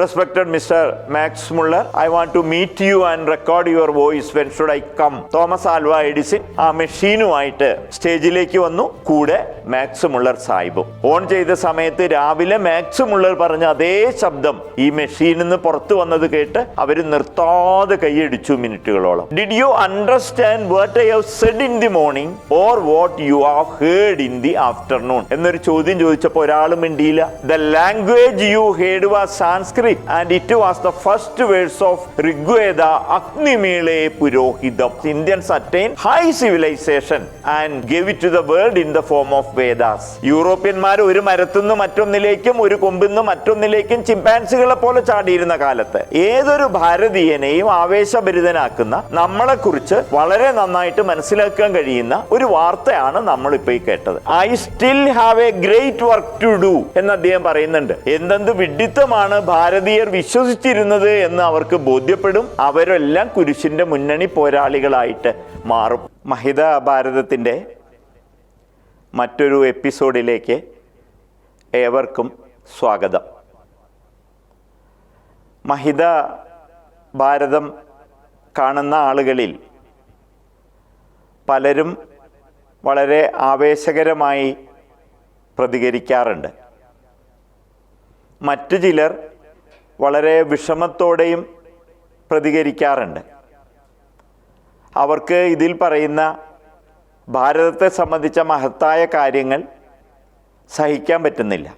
Respected mister Max Muller I want to meet you and record your voice when should I come Thomas Alva Edison ആ മെഷീനുമായിട്ട് സ്റ്റേജിലേക്ക് വന്നു. കൂടെ max Muller സാഹിബും. On ചെയ്ത സമയത്ത് രാവിലെ മാക്സ് മുള്ളർ പറഞ്ഞ അതേ ശബ്ദം ഈ മെഷീനിൽ നിന്ന് പുറത്തു വന്നത് കേട്ട് അവർ നിർത്താതെ കൈയടിച്ചു മിനിറ്റുകളോളം. Did you understand what I have said in the morning or what you have heard in the afternoon എന്നൊരു ചോദ്യം ചോദിച്ചപ്പോൾ ഒരാളും മിണ്ടിയില്ല. The language you heard was Sanskrit and it was the first verse of Rigveda അഗ്നിമേളെ പുരോഹിതം. Indians attain high civilisation and give it to the world in the form of Vedas യൂറോപ്യന്മാർ ഒരു മരത്തുനിന്ന് മറ്റൊന്നിലേക്കും ഒരു കൊമ്പിൽ നിന്ന് മറ്റൊന്നിലേക്കും ചിമ്പാൻസികളെ പോലെ ചാടിയിരുന്ന കാലത്ത് ഏതൊരു ഭാരതീയനെയും ആവേശഭരിതനാക്കുന്ന നമ്മളെ കുറിച്ച് വളരെ നന്നായിട്ട് മനസ്സിലാക്കാൻ കഴിയുന്ന ഒരു വാർത്തയാണ് നമ്മൾ ഇപ്പൊ ഈ കേട്ടത്. I still have a great work to do എന്ന് അദ്ദേഹം പറയുന്നുണ്ട്. എന്തെന്ത് വിഡിത്തമാണ് ഭാരതീയർ വിശ്വസിച്ചിരുന്നത് എന്ന് അവർക്ക് ബോധ്യപ്പെടും. അവരെല്ലാം കുരിശിന്റെ മുന്നണി പോരാളികളായിട്ട് മാറും. മഹിത ഭാരതത്തിന്റെ മറ്റൊരു എപ്പിസോഡിലേക്ക് ഏവർക്കും സ്വാഗതം. മഹിത ഭാരതം കാണുന്ന ആളുകളിൽ പലരും വളരെ ആവേശകരമായി പ്രതികരിക്കാറുണ്ട്. മറ്റു ചിലർ വളരെ വിഷമത്തോടെയും പ്രതികരിക്കാറുണ്ട്. അവർക്ക് ഇതിൽ പറയുന്ന ഭാരതത്തെ സംബന്ധിച്ച മഹത്തായ കാര്യങ്ങൾ സഹിക്കാൻ പറ്റുന്നില്ല.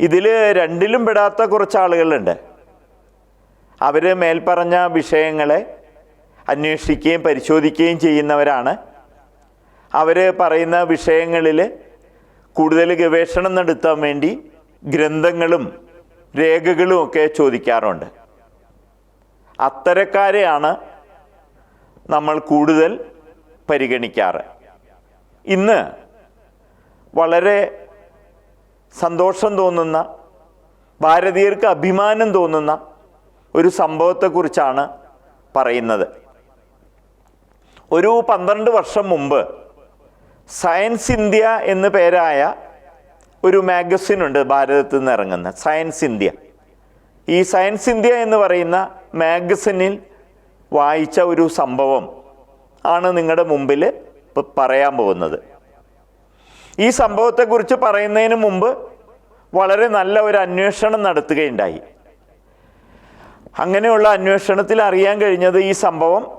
ഇതിൽ രണ്ടിലും പെടാത്ത കുറച്ച് ആളുകളുണ്ട്. അവർ മേൽപ്പറഞ്ഞ വിഷയങ്ങളെ അന്വേഷിക്കുകയും പരിശോധിക്കുകയും ചെയ്യുന്നവരാണ്. അവർ പറയുന്ന വിഷയങ്ങളിൽ കൂടുതൽ ഗവേഷണം നടത്താൻ വേണ്ടി ഗ്രന്ഥങ്ങളും രേഖകളും ഒക്കെ ചോദിക്കാറുണ്ട്. അത്തരക്കാരെയാണ് നമ്മൾ കൂടുതൽ പരിഗണിക്കാറ്. ഇന്ന് വളരെ സന്തോഷം തോന്നുന്ന ഭാരതീയർക്ക് അഭിമാനം തോന്നുന്ന ഒരു സംഭവത്തെക്കുറിച്ചാണ് പറയുന്നത്. ഒരു പന്ത്രണ്ട് വർഷം മുമ്പ് സയൻസ് ഇന്ത്യ എന്ന് പേരായ ഒരു മാഗസിൻ ഉണ്ട് ഭാരതത്തിൽ നിന്ന് ഇറങ്ങുന്ന സയൻസ് ഇന്ത്യ ഈ സയൻസ് ഇന്ത്യ എന്ന് പറയുന്ന മാഗസിനിൽ വായിച്ച ഒരു സംഭവം ആണ് നിങ്ങളുടെ മുമ്പിൽ പറയാൻ പോകുന്നത്. ഈ സംഭവത്തെക്കുറിച്ച് പറയുന്നതിന് മുമ്പ് വളരെ നല്ല ഒരു അന്വേഷണം നടത്തുകയുണ്ടായി. അങ്ങനെയുള്ള അന്വേഷണത്തിൽ അറിയാൻ കഴിഞ്ഞത് ഈ സംഭവം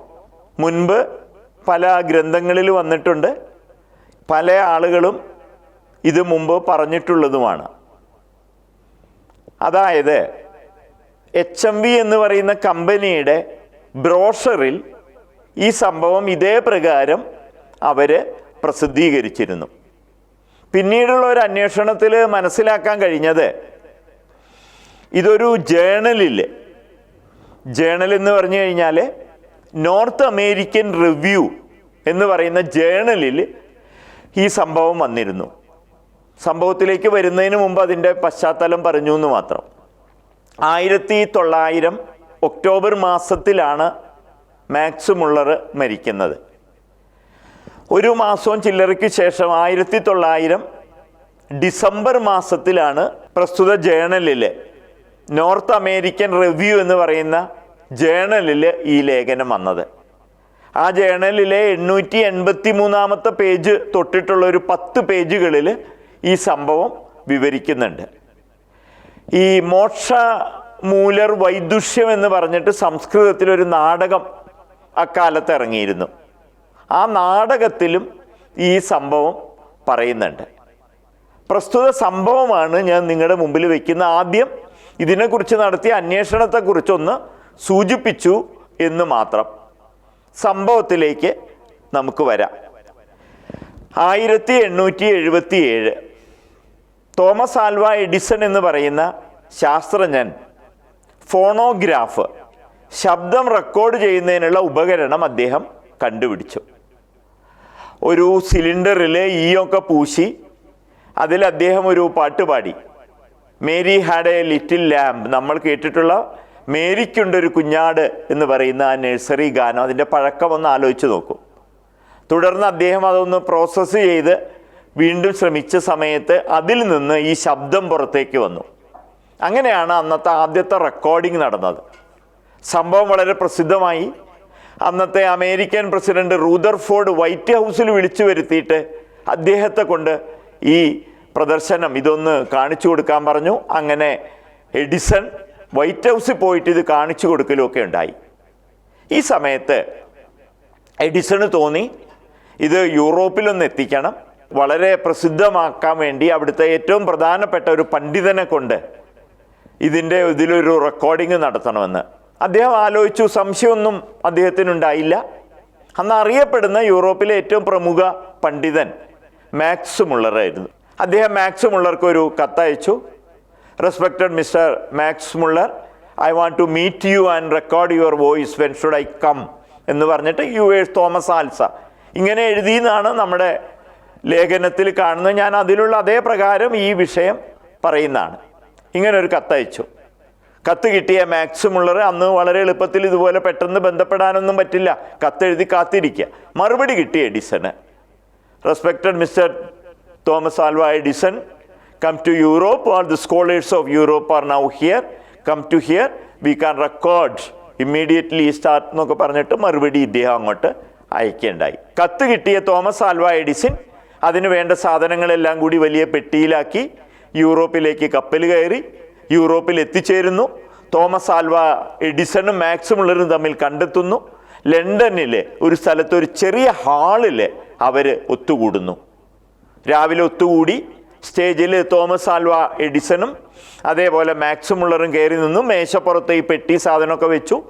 മുൻപ് പല ഗ്രന്ഥങ്ങളിൽ വന്നിട്ടുണ്ട്. പല ആളുകളും ഇത് മുമ്പ് പറഞ്ഞിട്ടുള്ളതുമാണ്. അതായത് എച്ച് എം വി എന്ന് പറയുന്ന കമ്പനിയുടെ ബ്രോഷറിൽ ഈ സംഭവം ഇതേ പ്രകാരം അവർ പ്രസിദ്ധീകരിച്ചിരുന്നു. പിന്നീടുള്ള ഒരു അന്വേഷണത്തിൽ മനസ്സിലാക്കാൻ കഴിഞ്ഞത് ഇതൊരു ജേണലിൽ ജേണൽ എന്ന് പറഞ്ഞു കഴിഞ്ഞാൽ നോർത്ത് അമേരിക്കൻ റിവ്യൂ എന്ന് പറയുന്ന ജേണലിൽ ഈ സംഭവം വന്നിരുന്നു. സംഭവത്തിലേക്ക് വരുന്നതിന് മുമ്പ് അതിന്റെ പശ്ചാത്തലം പറഞ്ഞു എന്ന് മാത്രം. ആയിരത്തി തൊള്ളായിരം ഒക്ടോബർ മാസത്തിലാണ് മാക്സ് മുള്ളർ മരിക്കുന്നത്. ഒരു മാസവും ചില്ലറയ്ക്ക് ശേഷം ആയിരത്തി തൊള്ളായിരം ഡിസംബർ മാസത്തിലാണ് പ്രസ്തുത ജേണലിൽ നോർത്ത് അമേരിക്കൻ റിവ്യൂ എന്ന് പറയുന്ന ജേണലിൽ ഈ ലേഖനം വന്നത്. ആ ജേണലിലെ എണ്ണൂറ്റി എൺപത്തി മൂന്നാമത്തെ പേജ് തൊട്ടിട്ടുള്ള ഒരു പത്ത് പേജുകളിൽ ഈ സംഭവം വിവരിക്കുന്നുണ്ട്. ഈ മോക്ഷ മൂലർ വൈദുഷ്യം എന്ന് പറഞ്ഞിട്ട് സംസ്കൃതത്തിൽ ഒരു നാടകം അക്കാലത്ത് ഇറങ്ങിയിരുന്നു. ആ നാടകത്തിലും ഈ സംഭവം പറയുന്നുണ്ട്. പ്രസ്തുത സംഭവമാണ് ഞാൻ നിങ്ങളുടെ മുമ്പിൽ വയ്ക്കുന്ന ആദ്യം ഇതിനെക്കുറിച്ച് നടത്തിയ അന്വേഷണത്തെക്കുറിച്ചൊന്ന് സൂചിപ്പിച്ചു എന്ന് മാത്രം. സംഭവത്തിലേക്ക് നമുക്ക് വരാം. ആയിരത്തി എണ്ണൂറ്റി എഴുപത്തി ഏഴ് തോമസ് ആൽവ എഡിസൺ എന്ന് പറയുന്ന ശാസ്ത്രജ്ഞൻ ഫോണോഗ്രാഫ് ശബ്ദം റെക്കോർഡ് ചെയ്യുന്നതിനുള്ള ഉപകരണം അദ്ദേഹം കണ്ടുപിടിച്ചു. ഒരു സിലിണ്ടറിൽ ഈയൊക്കെ പൂശി അതിൽ അദ്ദേഹം ഒരു പാട്ട് പാടി. Mary had a little lamb നമ്മൾ കേട്ടിട്ടുള്ള മേരിക്കുണ്ടൊരു കുഞ്ഞാട് എന്ന് പറയുന്ന ആ നഴ്സറി ഗാനം അതിന്റെ പഴക്കം ഒന്ന് ആലോചിച്ച് നോക്കൂ. തുടർന്ന് അദ്ദേഹം അതൊന്ന് പ്രോസസ്സ് ചെയ്ത് വീണ്ടും ശ്രമിച്ച സമയത്ത് അതിൽ നിന്ന് ഈ ശബ്ദം പുറത്തേക്ക് വന്നു. അങ്ങനെയാണ് അന്നത്തെ ആദ്യത്തെ റെക്കോർഡിംഗ് നടന്നത്. സംഭവം വളരെ പ്രസിദ്ധമായി. അന്നത്തെ അമേരിക്കൻ പ്രസിഡന്റ് റൂദർഫോർഡ് വൈറ്റ് ഹൗസിൽ വിളിച്ചു വരുത്തിയിട്ട് അദ്ദേഹത്തെ കൊണ്ട് ഈ പ്രദർശനം ഇതൊന്ന് കാണിച്ചു കൊടുക്കാൻ പറഞ്ഞു. അങ്ങനെ എഡിസൺ വൈറ്റ് ഹൗസിൽ പോയിട്ട് ഇത് കാണിച്ചു കൊടുക്കലുമൊക്കെ ഉണ്ടായി. ഈ സമയത്ത് എഡിസണ് തോന്നി ഇത് യൂറോപ്പിലൊന്ന് എത്തിക്കണം. വളരെ പ്രസിദ്ധമാക്കാൻ വേണ്ടി അവിടുത്തെ ഏറ്റവും പ്രധാനപ്പെട്ട ഒരു പണ്ഡിതനെ കൊണ്ട് ഇതിന്റെ ഇതിലൊരു റെക്കോർഡിംഗ് നടത്തണമെന്ന്. അദ്ദേഹം ആലോചിച്ചു സംശയമൊന്നും അദ്ദേഹത്തിനുണ്ടായില്ല. അന്ന് അറിയപ്പെടുന്ന യൂറോപ്പിലെ ഏറ്റവും പ്രമുഖ പണ്ഡിതൻ മാക്സ് മുള്ളറായിരുന്നു അദ്ദേഹം മാക്സ് മുള്ളർക്ക് ഒരു കത്തയച്ചു. Respected mister Max Muller I want to meet you and record your voice when should I come എന്ന് പറഞ്ഞിട്ട് യു എസ് തോമസ് ആൽസ ഇങ്ങനെ എഴുതിയെന്നാണ് നമ്മുടെ ലേഖനത്തിൽ കാണുന്ന. ഞാൻ അതിലുള്ള അതേ പ്രകാരം ഈ വിഷയം പറയുന്നതാണ്. ഇങ്ങനെ ഒരു കത്തയച്ചു. കത്ത് കിട്ടിയ മാക്സ് മുള്ളർ അന്ന് വളരെ എളുപ്പത്തിൽ ഇതുപോലെ പെട്ടെന്ന് ബന്ധപ്പെടാനൊന്നും പറ്റില്ല. കത്തെഴുതി കാത്തിരിക്കുക. മറുപടി കിട്ടി Edison respected mister Thomas Alva Edison come to Europe are the scholars of Europe are now here come to here we can record immediately start എന്നൊക്കെ പറഞ്ഞിട്ട് മറുപടി ഇദ്ദേഹം അങ്ങോട്ട് അയക്കേണ്ടായി കത്ത് കിട്ടിയ തോമസ് ആൽവ എഡിസൺ അതിന് വേണ്ട സാധനങ്ങളെല്ലാം കൂടി വലിയ പെട്ടിയിലാക്കി യൂറോപ്പിലേക്ക് കപ്പൽ കയറി യൂറോപ്പിൽ എത്തിച്ചേരുന്നു. തോമസ് ആൽവ എഡിസണും മാക്സും ഉള്ളവരും തമ്മിൽ കണ്ടെത്തുന്നു. ലണ്ടനിലെ ഒരു സ്ഥലത്ത് ഒരു ചെറിയ ഹാളിൽ അവർ ഒത്തുകൂടുന്നു. രാവിലെ ഒത്തുകൂടി സ്റ്റേജിൽ തോമസ് ആൽവ എഡിസണും അതേപോലെ മാക്സും ഉള്ളവരും കയറി നിന്നു. മേശപ്പുറത്ത് ഈ പെട്ടി സാധനമൊക്കെ വെച്ചു.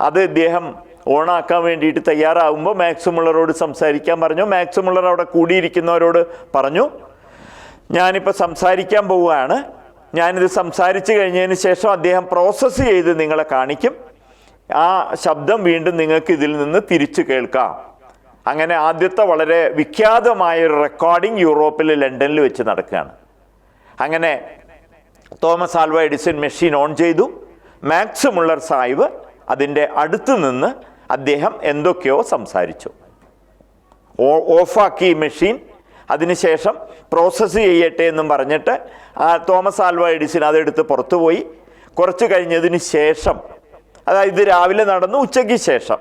അത് ഇദ്ദേഹം ഓണാക്കാൻ വേണ്ടിയിട്ട് തയ്യാറാകുമ്പോൾ മാക്സിമുള്ളറോട് സംസാരിക്കാൻ പറഞ്ഞു. മാക്സിമുള്ളർ അവിടെ കൂടിയിരിക്കുന്നവരോട് പറഞ്ഞു. ഞാനിപ്പോൾ സംസാരിക്കാൻ പോവുകയാണ്. ഞാനിത് സംസാരിച്ചു കഴിഞ്ഞതിന് ശേഷം അദ്ദേഹം പ്രോസസ്സ് ചെയ്ത് നിങ്ങളെ കാണിക്കും. ആ ശബ്ദം വീണ്ടും നിങ്ങൾക്ക് ഇതിൽ നിന്ന് തിരിച്ചു കേൾക്കാം. അങ്ങനെ ആദ്യത്തെ വളരെ വിഖ്യാതമായ ഒരു റെക്കോർഡിംഗ് യൂറോപ്പിൽ ലണ്ടനിൽ വെച്ച് നടക്കുകയാണ്. അങ്ങനെ Thomas Alva Edison machine on ചെയ്തു. മാക്സ് മുള്ളർ സാഹിബ് അതിന്റെ അടുത്ത് നിന്ന് അദ്ദേഹം എന്തൊക്കെയോ സംസാരിച്ചു. ഓഫാക്കി മെഷീൻ. അതിനുശേഷം പ്രോസസ്സ് ചെയ്യട്ടെ എന്നും പറഞ്ഞിട്ട് ആ തോമസ് ആൽവ എഡിസൺ അതെടുത്ത് പുറത്തുപോയി കുറച്ച് കഴിഞ്ഞതിന് ശേഷം അതായത് രാവിലെ നടന്നു ഉച്ചയ്ക്ക് ശേഷം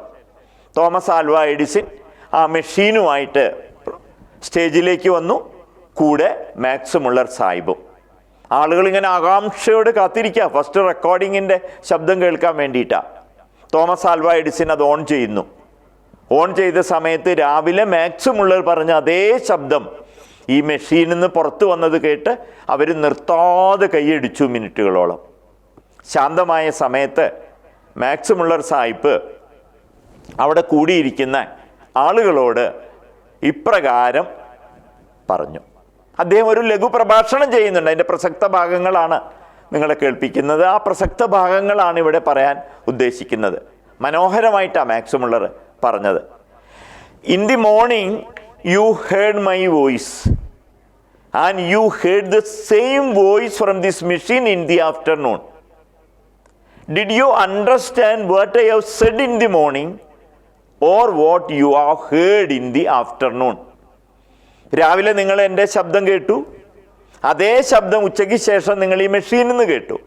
തോമസ് ആൽവ എഡിസൺ ആ മെഷീനുമായിട്ട് സ്റ്റേജിലേക്ക് വന്നു. കൂടെ മാക്സ് മുള്ളർ സാഹിബും. ആളുകൾ ഇങ്ങനെ ആകാംക്ഷയോട് കാത്തിരിക്കുക. ഫസ്റ്റ് റെക്കോർഡിങ്ങിന്റെ ശബ്ദം കേൾക്കാൻ വേണ്ടിയിട്ടാണ് തോമസ് ആൽവ എഡിസൺ അത് ഓൺ ചെയ്യുന്നു. ഓൺ ചെയ്ത സമയത്ത് രാവിലെ മാക്സ് മുള്ളർ പറഞ്ഞ അതേ ശബ്ദം ഈ മെഷീനിൽ നിന്ന് പുറത്തു വന്നത് കേട്ട് അവർ നിർത്താതെ കൈയടിച്ചു മിനിറ്റുകളോളം. ശാന്തമായ സമയത്ത് മാക്സിമുള്ളർ സായിപ്പ് അവിടെ കൂടിയിരിക്കുന്ന ആളുകളോട് ഇപ്രകാരം പറഞ്ഞു. അദ്ദേഹം ഒരു ലഘു പ്രഭാഷണം ചെയ്യുന്നുണ്ട്. അതിന്റെ പ്രസക്ത ഭാഗങ്ങളാണ്. നിങ്ങളെ കേൾപ്പിക്കുന്നത്. ആ പ്രസക്ത ഭാഗങ്ങളാണ് ഇവിടെ പറയാൻ ഉദ്ദേശിക്കുന്നത്. മനോഹരമായിട്ടാണ് മാക്സ് മുള്ളർ പറഞ്ഞത്. In the morning you heard my voice and you heard the same voice from this machine in the afternoon did you understand what I have said in the morning or what you have heard in the afternoon രാവിലെ നിങ്ങൾ എന്റെ ശബ്ദം കേട്ടു. അതേ ശബ്ദം ഉച്ചയ്ക്ക് ശേഷം നിങ്ങൾ ഈ മെഷീനിൽ നിന്ന് കേട്ടു.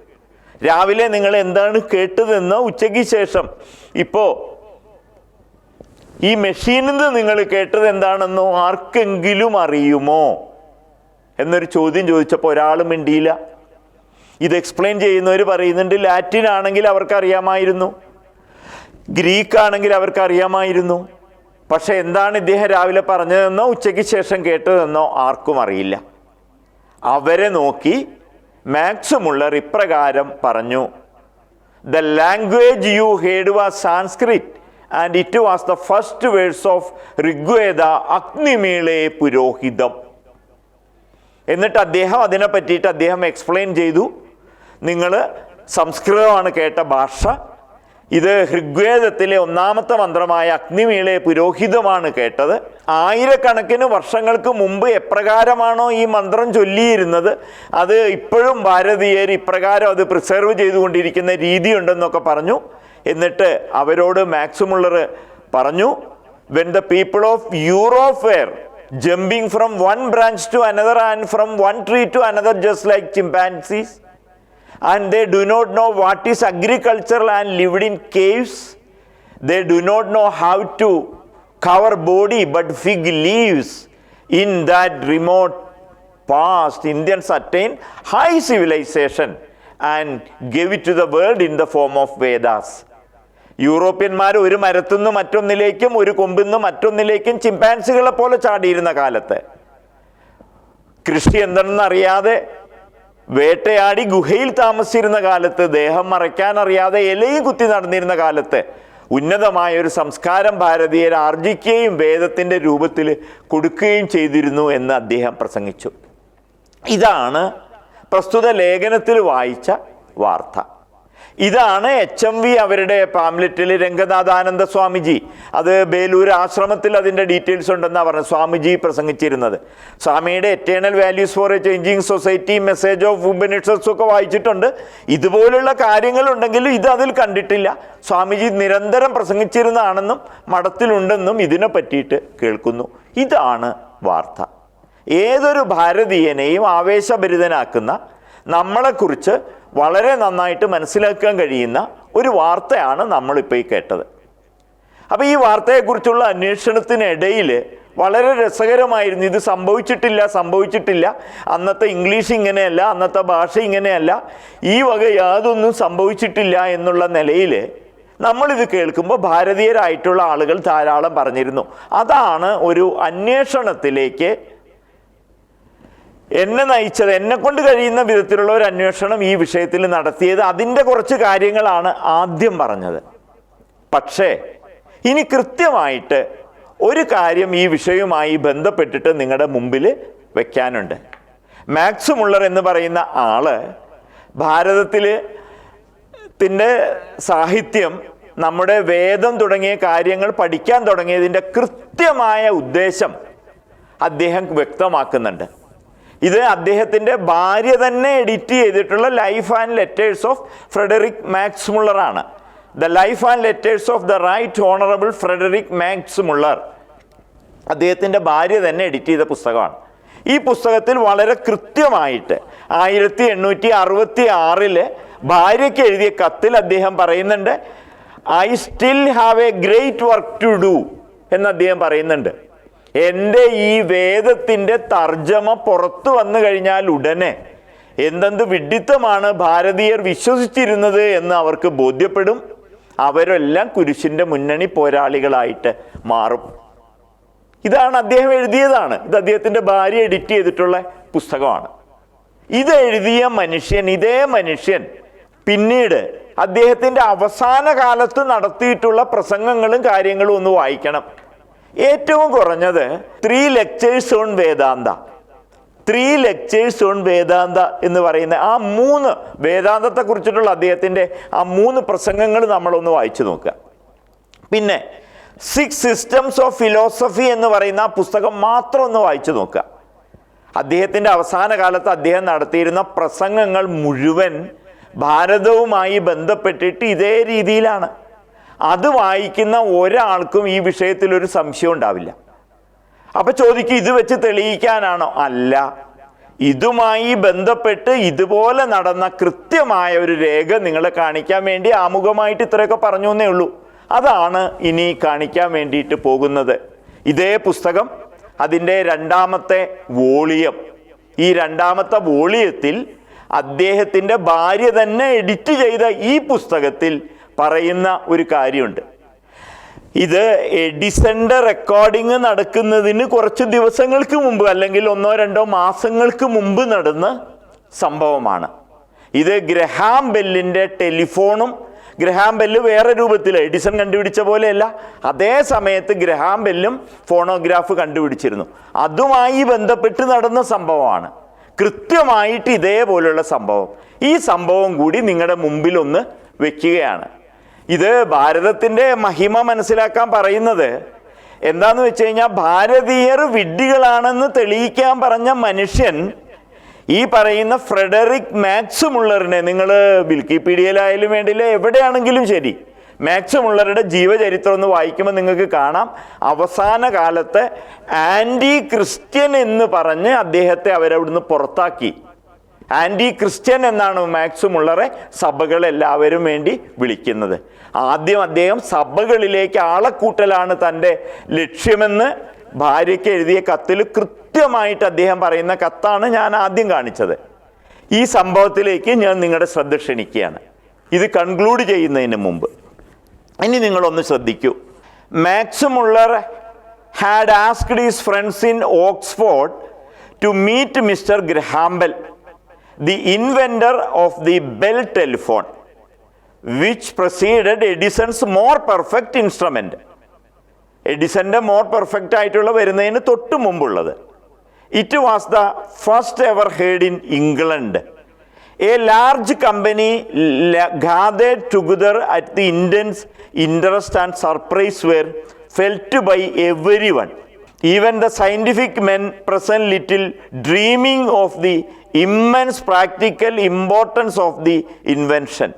രാവിലെ നിങ്ങൾ എന്താണ് കേട്ടതെന്ന് ഉച്ചയ്ക്ക് ശേഷം. ഇപ്പോ ഈ മെഷീനിൽ നിന്ന് നിങ്ങൾ കേട്ടത് എന്താണെന്നോ ആർക്കെങ്കിലും അറിയുമോ? എന്നൊരു ചോദ്യം ചോദിച്ചപ്പോൾ ഒരാളും മിണ്ടിയില്ല. ഇത് എക്സ്പ്ലെയിൻ ചെയ്യുന്നവർ പറയുന്നുണ്ട് ലാറ്റിൻ ആണെങ്കിൽ അവർക്ക് അറിയാമായിരുന്നു ഗ്രീക്ക് ആണെങ്കിൽ അവർക്ക് അറിയാമായിരുന്നു പക്ഷെ എന്താണ് ഇദ്ദേഹം രാവിലെ പറഞ്ഞതെന്നോ ഉച്ചയ്ക്ക് ശേഷം കേട്ടതെന്നോ ആർക്കും അറിയില്ല. അവരെ നോക്കി മാക്സ് മുള്ളർ ഇപ്രകാരം പറഞ്ഞു the language you heard was Sanskrit and it was the first verse of Rigveda അഗ്നിമീളെ പുരോഹിതം എന്നിട്ട് അദ്ദേഹം അതിനെ പറ്റിയിട്ട് അദ്ദേഹം എക്സ്പ്ലെയിൻ ചെയ്തു. നിങ്ങൾ സംസ്കൃതമാണ് കേട്ട ഭാഷ ഇത് ഋഗ്വേദത്തിലെ ഒന്നാമത്തെ മന്ത്രമായ അഗ്നിമീളെ പുരോഹിതമാണ് കേട്ടത്. ആയിരക്കണക്കിന് വർഷങ്ങൾക്ക് മുമ്പ് എപ്രകാരമാണോ ഈ മന്ത്രം ചൊല്ലിയിരുന്നത്? അത് ഇപ്പോഴും ഭാരതീയർ ഇപ്രകാരം അത് പ്രിസർവ് ചെയ്തുകൊണ്ടിരിക്കുന്ന രീതിയുണ്ടെന്നൊക്കെ പറഞ്ഞു. എന്നിട്ട് അവരോട് മാക്സിമുള്ളർ പറഞ്ഞു when the people of Europe were jumping from one branch to another and from one tree to another just like chimpanzees and they do not know what is agricultural and lived in caves. They do not know how to cover body but fig leaves. In that remote past, Indians attained high civilization and gave it to the world in the form of Vedas. യൂറോപ്യന്മാർ ഒരു മരത്തുനിന്ന് മറ്റൊന്നിലേക്കും ഒരു കൊമ്പിൽ നിന്ന് മറ്റൊന്നിലേക്കും ചിമ്പാൻസികളെ പോലെ ചാടിയിരുന്ന കാലത്ത് കൃഷി എന്തെന്ന് അറിയാതെ വേട്ടയാടി ഗുഹയിൽ താമസിച്ചിരുന്ന കാലത്ത് ദേഹം മറയ്ക്കാൻ അറിയാതെ ഇലയും കുത്തി നടന്നിരുന്ന കാലത്ത് ഉന്നതമായ ഒരു സംസ്കാരം ഭാരതീയർ ആർജിക്കുകയും വേദത്തിന്റെ രൂപത്തിൽ കൊടുക്കുകയും ചെയ്തിരുന്നു എന്ന് അദ്ദേഹം പ്രസംഗിച്ചു. ഇതാണ് പ്രസ്തുത ലേഖനത്തിൽ വായിച്ച വാർത്ത. ഇതാണ് എച്ച് എം വി അവരുടെ പാംലെറ്റിൽ രംഗനാഥാനന്ദ സ്വാമിജി. അത് ബേലൂർ ആശ്രമത്തിൽ അതിന്റെ ഡീറ്റെയിൽസ് ഉണ്ടെന്നാണ് പറഞ്ഞത്. സ്വാമിജി പ്രസംഗിച്ചിരുന്നത്. സ്വാമിയുടെ eternal values for a changing society message of Upanishads ഒക്കെ വായിച്ചിട്ടുണ്ട്. ഇതുപോലുള്ള കാര്യങ്ങളുണ്ടെങ്കിലും ഇത് അതിൽ കണ്ടിട്ടില്ല. സ്വാമിജി നിരന്തരം പ്രസംഗിച്ചിരുന്നതാണെന്നും മഠത്തിലുണ്ടെന്നും ഇതിനെ പറ്റിയിട്ട് കേൾക്കുന്നു. ഇതാണ് വാർത്ത. ഏതൊരു ഭാരതീയനെയും ആവേശഭരിതനാക്കുന്ന നമ്മളെക്കുറിച്ച് വളരെ നന്നായിട്ട് മനസ്സിലാക്കാൻ കഴിയുന്ന ഒരു വാർത്തയാണ് നമ്മളിപ്പോൾ ഈ കേട്ടത്. അപ്പോൾ ഈ വാർത്തയെക്കുറിച്ചുള്ള അന്വേഷണത്തിനിടയിൽ വളരെ രസകരമായിരുന്നു. ഇത് സംഭവിച്ചിട്ടില്ല സംഭവിച്ചിട്ടില്ല. അന്നത്തെ ഇംഗ്ലീഷ് ഇങ്ങനെയല്ല അന്നത്തെ ഭാഷ ഇങ്ങനെയല്ല. ഈ വക യാതൊന്നും സംഭവിച്ചിട്ടില്ല എന്നുള്ള നിലയിൽ നമ്മളിത് കേൾക്കുമ്പോൾ ഭാരതീയരായിട്ടുള്ള ആളുകൾ ധാരാളം പറഞ്ഞിരുന്നു. അതാണ് ഒരു അന്വേഷണത്തിലേക്ക് എന്നെ നയിച്ചത് എന്നെ കൊണ്ട് കഴിയുന്ന വിധത്തിലുള്ള ഒരു അന്വേഷണം ഈ വിഷയത്തിൽ നടത്തിയത് അതിന്റെ കുറച്ച് കാര്യങ്ങളാണ് ആദ്യം പറഞ്ഞത്. പക്ഷേ ഇനി കൃത്യമായിട്ട് ഒരു കാര്യം ഈ വിഷയവുമായി ബന്ധപ്പെട്ടിട്ട് നിങ്ങളുടെ മുമ്പിൽ വെക്കാനുണ്ട്. മാക്സ് മുള്ളർ എന്ന് പറയുന്ന ആൾ ഭാരതത്തിൽ ത്തിന്റെ സാഹിത്യം നമ്മുടെ വേദം തുടങ്ങിയ കാര്യങ്ങൾ പഠിക്കാൻ തുടങ്ങിയതിന്റെ കൃത്യമായ ഉദ്ദേശം അദ്ദേഹം വ്യക്തമാക്കുന്നുണ്ട്. ഇത് അദ്ദേഹത്തിന്റെ ഭാര്യ തന്നെ എഡിറ്റ് ചെയ്തിട്ടുള്ള life and letters of Friedrich Max മുള്ളറാണ് the life and letters of the right honourable Friedrich Max Muller അദ്ദേഹത്തിന്റെ ഭാര്യ തന്നെ എഡിറ്റ് ചെയ്ത പുസ്തകമാണ്. ഈ പുസ്തകത്തിൽ വളരെ കൃത്യമായിട്ട് ആയിരത്തി എണ്ണൂറ്റി അറുപത്തി ആറിൽ ഭാര്യയ്ക്ക് എഴുതിയ കത്തിൽ അദ്ദേഹം പറയുന്നുണ്ട് I still have a great work to do എന്ന് അദ്ദേഹം പറയുന്നുണ്ട്. എന്റെ ഈ വേദത്തിന്റെ തർജമ പുറത്തു വന്നു കഴിഞ്ഞാൽ ഉടനെ എന്തെന്ത് വിഡിത്തമാണ് ഭാരതീയർ വിശ്വസിച്ചിരുന്നത് എന്ന് അവർക്ക് ബോധ്യപ്പെടും. അവരെല്ലാം കുരിശിന്റെ മുന്നണി പോരാളികളായിട്ട് മാറും. ഇതാണ് അദ്ദേഹം എഴുതിയതാണ്. ഇത് അദ്ദേഹത്തിന്റെ ഭാര്യ എഡിറ്റ് ചെയ്തിട്ടുള്ള പുസ്തകമാണ്. ഇത് എഴുതിയ മനുഷ്യൻ ഇതേ മനുഷ്യൻ പിന്നീട് അദ്ദേഹത്തിന്റെ അവസാന കാലത്ത് നടത്തിയിട്ടുള്ള പ്രസംഗങ്ങളും കാര്യങ്ങളും ഒന്ന് വായിക്കണം. ഏറ്റവും കുറഞ്ഞത് three lectures on Vedanta three lectures on Vedanta എന്ന് പറയുന്ന ആ മൂന്ന് വേദാന്തത്തെ കുറിച്ചിട്ടുള്ള അദ്ദേഹത്തിന്റെ ആ മൂന്ന് പ്രസംഗങ്ങൾ നമ്മളൊന്ന് വായിച്ചു നോക്കുക. പിന്നെ സിക്സ് സിസ്റ്റംസ് ഓഫ് ഫിലോസഫി എന്ന് പറയുന്ന ആ പുസ്തകം മാത്രം ഒന്ന് വായിച്ചു നോക്കുക. അദ്ദേഹത്തിന്റെ അവസാന കാലത്ത് അദ്ദേഹം നടത്തിയിരുന്ന പ്രസംഗങ്ങൾ മുഴുവൻ ഭാരതവുമായി ബന്ധപ്പെട്ടിട്ട് ഇതേ രീതിയിലാണ്. അത് വായിക്കുന്ന ഒരാൾക്കും ഈ വിഷയത്തിൽ ഒരു സംശയം ഉണ്ടാവില്ല. അപ്പൊ ചോദിക്കും ഇത് വെച്ച് തെളിയിക്കാനാണോ? അല്ല. ഇതുമായി ബന്ധപ്പെട്ട് ഇതുപോലെ നടന്ന കൃത്യമായ ഒരു രേഖ നിങ്ങളെ കാണിക്കാൻ വേണ്ടി ആമുഖമായിട്ട് ഇത്രയൊക്കെ പറഞ്ഞു എന്നേ ഉള്ളൂ. അതാണ് ഇനി കാണിക്കാൻ വേണ്ടിയിട്ട് പോകുന്നത്. ഇതേ പുസ്തകം അതിന്റെ രണ്ടാമത്തെ വോളിയം. ഈ രണ്ടാമത്തെ വോളിയത്തിൽ അദ്ദേഹത്തിന്റെ ഭാര്യ തന്നെ എഡിറ്റ് ചെയ്ത ഈ പുസ്തകത്തിൽ പറയുന്ന ഒരു കാര്യമുണ്ട്. ഇത് എഡിസന്റെ റെക്കോർഡിംഗ് നടക്കുന്നതിന് കുറച്ച് ദിവസങ്ങൾക്ക് മുമ്പ് അല്ലെങ്കിൽ ഒന്നോ രണ്ടോ മാസങ്ങൾക്ക് മുമ്പ് നടന്ന സംഭവമാണ്. ഇത് ഗ്രഹാം ബെല്ലിന്റെ ടെലിഫോണും ഗ്രഹാം ബെല്ല് വേറെ രൂപത്തിൽ എഡിസൺ കണ്ടുപിടിച്ച പോലെയല്ല. അതേ സമയത്ത് ഗ്രഹാം ബെല്ലും ഫോണോഗ്രാഫ് കണ്ടുപിടിച്ചിരുന്നു. അതുമായി ബന്ധപ്പെട്ട് നടന്ന സംഭവമാണ്. കൃത്യമായിട്ട് ഇതേപോലുള്ള സംഭവം. ഈ സംഭവം കൂടി നിങ്ങളുടെ മുമ്പിലൊന്ന് വെക്കുകയാണ്. ഇത് ഭാരതത്തിന്റെ മഹിമ മനസ്സിലാക്കാൻ പറയുന്നത്. എന്താന്ന് വെച്ച് കഴിഞ്ഞാൽ ഭാരതീയർ വിഡ്ഢികളാണെന്ന് തെളിയിക്കാൻ പറഞ്ഞ മനുഷ്യൻ ഈ പറയുന്ന ഫ്രെഡറിക് മാക്സ് മുള്ളറിനെ നിങ്ങൾ വിൽക്കിപീഡിയയിലായാലും വേണ്ടില്ല എവിടെയാണെങ്കിലും ശരി മാക്സ് മുള്ളറുടെ ജീവചരിത്രം ഒന്ന് വായിക്കുമ്പോൾ നിങ്ങൾക്ക് കാണാം. അവസാന കാലത്ത് ആന്റി ക്രിസ്ത്യൻ എന്ന് പറഞ്ഞ് അദ്ദേഹത്തെ അവരവിടുന്ന് പുറത്താക്കി. ആന്റി ക്രിസ്ത്യൻ എന്നാണ് മാക്സ് മുള്ളറെ സഭകളെല്ലാവരും വേണ്ടി വിളിക്കുന്നത്. ആദ്യം അദ്ദേഹം സഭകളിലേക്ക് ആളെക്കൂട്ടലാണ് തന്റെ ലക്ഷ്യമെന്ന് ഭാര്യയ്ക്ക് എഴുതിയ കത്തിൽ കൃത്യമായിട്ട് അദ്ദേഹം പറയുന്ന കത്താണ് ഞാൻ ആദ്യം കാണിച്ചത്. ഈ സംഭവത്തിലേക്ക് ഞാൻ നിങ്ങളുടെ ശ്രദ്ധ ക്ഷണിക്കുകയാണ്. ഇത് കൺക്ലൂഡ് ചെയ്യുന്നതിന് മുമ്പ്. ഇനി നിങ്ങളൊന്ന് ശ്രദ്ധിക്കൂ. Max Muller had asked his friends in Oxford to meet mister Graham Bell the inventor of the Bell telephone which preceded Edison's more perfect instrument എഡിസന്റെ മോർ പെർഫെക്റ്റ് ആയിട്ടുള്ള വരുന്നതിന് തൊട്ട് മുമ്പുള്ളത്. It was the first ever heard in England a large company gathered together at the Indians interest and surprise were felt by every one even the scientific men present little dreaming of the immense practical importance of the invention,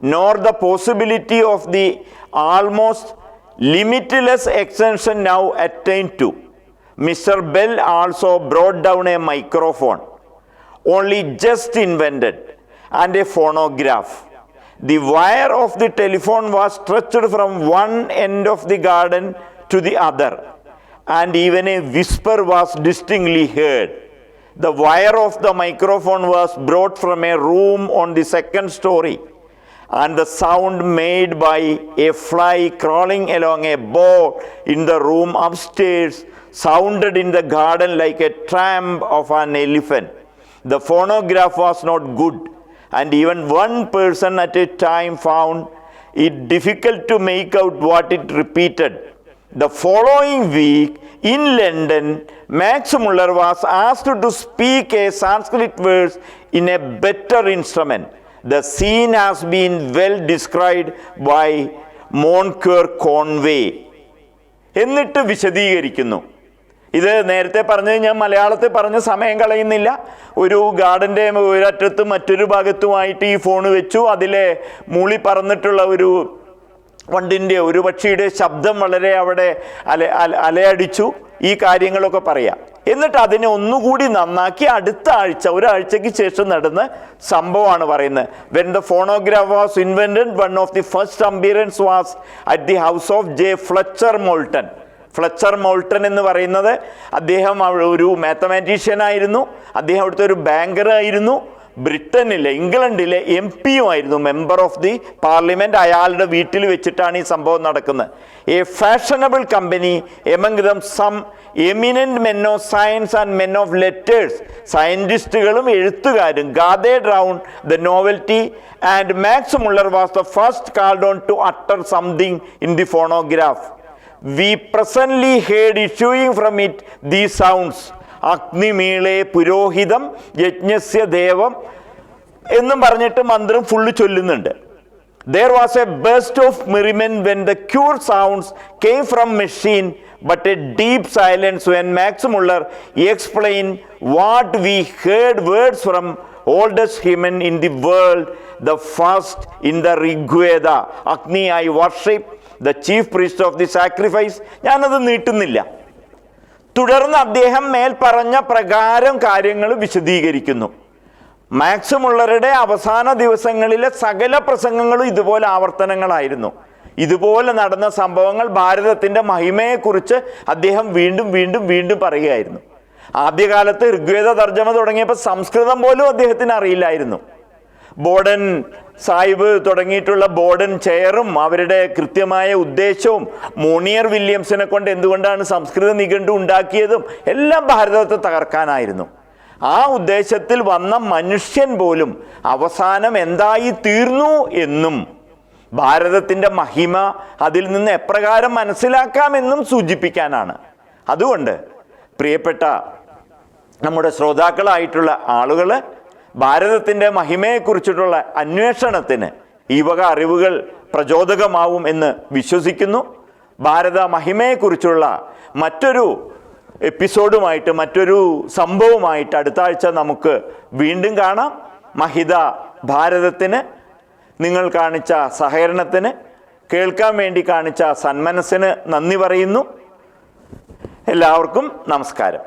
nor the possibility of the almost limitless extension now attained to. Mr. Bell also brought down a microphone, only just invented, and a phonograph. The wire of the telephone was stretched from one end of the garden to the other, and even a whisper was distinctly heard. The wire of the microphone was brought from a room on the second story and the sound made by a fly crawling along a board in the room upstairs sounded in the garden like a tramp of an elephant. The phonograph was not good, and even one person at a time found it difficult to make out what it repeated. The following week in London, Max Muller was asked to speak a Sanskrit verse in a better instrument. The scene has been well described by Moncure Conway എന്നിട്ട് വിശദീകരിക്കുന്നു. ഇത് നേരത്തെ പറഞ്ഞത് ഞാൻ മലയാളത്തിൽ പറഞ്ഞ് സമയം കളയുന്നില്ല. ഒരു ഗാർഡന്റെ ഒരറ്റത്ത് മറ്റൊരു ഭാഗത്തുമായിട്ട് ഈ ഫോൺ വെച്ചു. അതിലെ മൂളി പറന്നിട്ടുള്ള ഒരു വണ്ടിന്റെ ഒരു പക്ഷിയുടെ ശബ്ദം വളരെ അവിടെ അല- അലയടിച്ചു. ഈ കാര്യങ്ങളൊക്കെ പറയാം. എന്നിട്ട് അതിനെ ഒന്നുകൂടി നന്നാക്കി അടുത്ത ആഴ്ച ഒരാഴ്ചയ്ക്ക് ശേഷം നടന്ന സംഭവമാണ് പറയുന്നത്. When the phonograph was invented one of the first appearance was at the house of J Fletcher Moulton Fletcher Moulton എന്ന് പറയുന്നത് അദ്ദേഹം ഒരു മാത്തമാറ്റീഷ്യൻ ആയിരുന്നു. അദ്ദേഹം അവിടുത്തെ ഒരു ബാങ്കർ ആയിരുന്നു. ബ്രിട്ടനിലെ ഇംഗ്ലണ്ടിലെ എം പിയും ആയിരുന്നു മെമ്പർ ഓഫ് ദി പാർലമെന്റ് അയാളുടെ വീട്ടിൽ വെച്ചിട്ടാണ് ഈ സംഭവം നടക്കുന്നത്. A fashionable company among some eminent men of science and men of letters സയന്റിസ്റ്റുകളും എഴുത്തുകാരും gathered round the novelty and Max Muller was the first called on to utter something in the phonograph we presently heard issuing from it the sounds അഗ്നിമീളെ പുരോഹിതം യജ്ഞസ്യ ദേവം എന്നും പറഞ്ഞിട്ട് മന്ത്രം full ചൊല്ലുന്നുണ്ട്. There was a burst of merriment when the queer sounds came from machine but a deep silence when Max Muller explain what we heard words from oldest human in the world the first in the Rigveda Agni I worship the chief priest of the sacrifice ഞാനത് നീട്ടുന്നില്ല. തുടർന്ന് അദ്ദേഹം മേൽ പറഞ്ഞ പ്രകാരം കാര്യങ്ങൾ വിശദീകരിക്കുന്നു. Max മുള്ളറുടെ അവസാന ദിവസങ്ങളിലെ സകല പ്രസംഗങ്ങളും ഇതുപോലെ ആവർത്തനങ്ങളായിരുന്നു. ഇതുപോലെ നടന്ന സംഭവങ്ങൾ ഭാരതത്തിന്റെ മഹിമയെക്കുറിച്ച് അദ്ദേഹം വീണ്ടും വീണ്ടും വീണ്ടും പറയുകയായിരുന്നു. ആദ്യകാലത്ത് ഋഗ്വേദ തർജമ തുടങ്ങിയപ്പോൾ സംസ്കൃതം പോലും അദ്ദേഹത്തിന് അറിയില്ലായിരുന്നു. ബോർഡൻ സാഹിബ് തുടങ്ങിയിട്ടുള്ള ബോർഡൻ ചെയറും അവരുടെ കൃത്യമായ ഉദ്ദേശവും മോണിയർ വില്യംസിനെ കൊണ്ട് എന്തുകൊണ്ടാണ് സംസ്കൃത നിഘണ്ടു ഉണ്ടാക്കിയതും എല്ലാം ഭാരതത്തെ തകർക്കാനായിരുന്നു. ആ ഉദ്ദേശത്തിൽ വന്ന മനുഷ്യൻ പോലും അവസാനം എന്തായി തീർന്നു എന്നും ഭാരതത്തിന്റെ മഹിമ അതിൽ നിന്ന് എപ്രകാരം മനസ്സിലാക്കാമെന്നും സൂചിപ്പിക്കാനാണ്. അതുകൊണ്ട് പ്രിയപ്പെട്ട നമ്മുടെ ശ്രോതാക്കളായിട്ടുള്ള ആളുകൾ ഭാരതത്തിന്റെ മഹിമയെക്കുറിച്ചിട്ടുള്ള അന്വേഷണത്തിന് ഈ വക അറിവുകൾ പ്രചോദകമാവും എന്ന് വിശ്വസിക്കുന്നു. ഭാരത മഹിമയെക്കുറിച്ചുള്ള മറ്റൊരു എപ്പിസോഡുമായിട്ട് മറ്റൊരു സംഭവമായിട്ട് അടുത്ത ആഴ്ച നമുക്ക് വീണ്ടും കാണാം. മഹിത ഭാരതത്തിന് നിങ്ങൾ കാണിച്ച സഹകരണത്തിന് കേൾക്കാൻ വേണ്ടി കാണിച്ച സന്മനസ്സിന് നന്ദി പറയുന്നു. എല്ലാവർക്കും നമസ്കാരം.